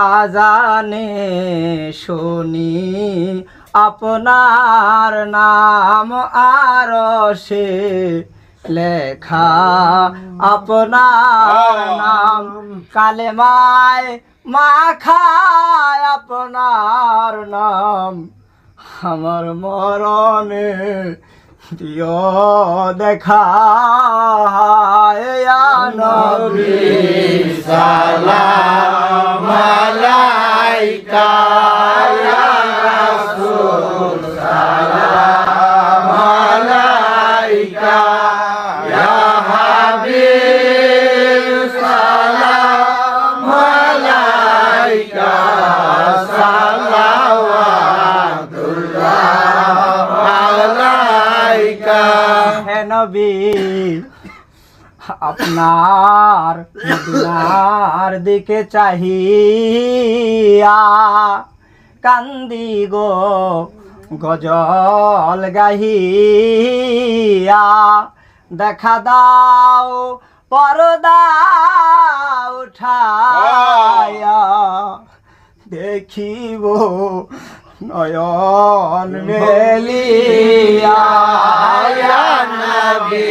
আজানে শুনি আপনার নাম আর সে লেখা আপনার নাম কালেমায় মাখায় আপনার নাম আমার মরণে দিও দেখা নবী সালাম আলাইকা। নবী আপনার মদিনার দিকে চাহিয়া কান্দি গো গজল গাহিয়া। দেখা দাও পরদা উঠায়া দেখিব নয়ন মেলিয়া। ইয়া নবী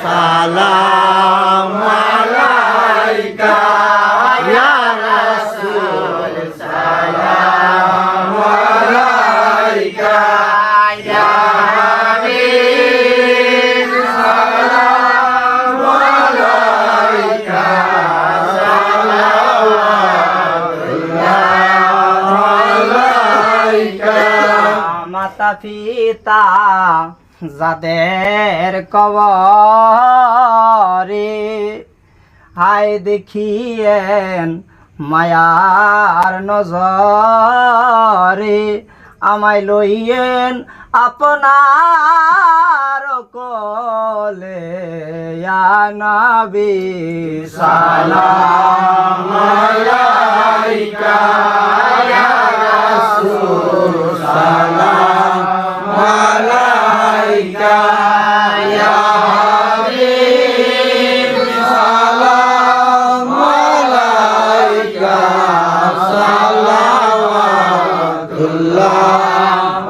সালাম আলাইকা ইয়া রাসূল সালাম আলাইকা ইয়া হাবিব সালাম আলাইকা মাতা পিতা যাদের কবরে হায় দেখিয়েন মায়ার নজরে আমায় লইয়েন আপনার কোলে। নবী সালাম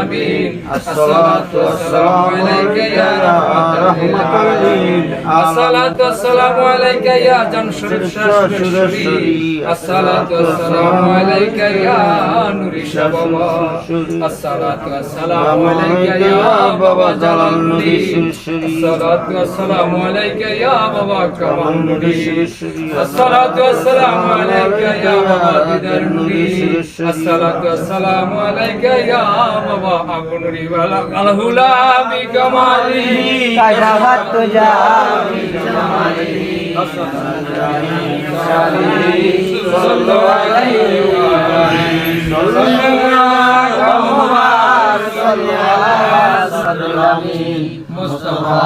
المذنبين الصلاة والسلام عليك يا رحمة للعالمين الصلاة والسلام عليك يا جمشر الشرشري الصلاة والسلام عليك يا نور شبابا الصلاة والسلام عليك يا بابا جلال الدين الصلاة والسلام عليك يا بابا كمال الدين الصلاة والسلام عليك يا بابا بدر الدين الصلاة والسلام عليك يا بابا أبو نوري والهلا بكماله كشفت تجا صلوا عليه مصطفى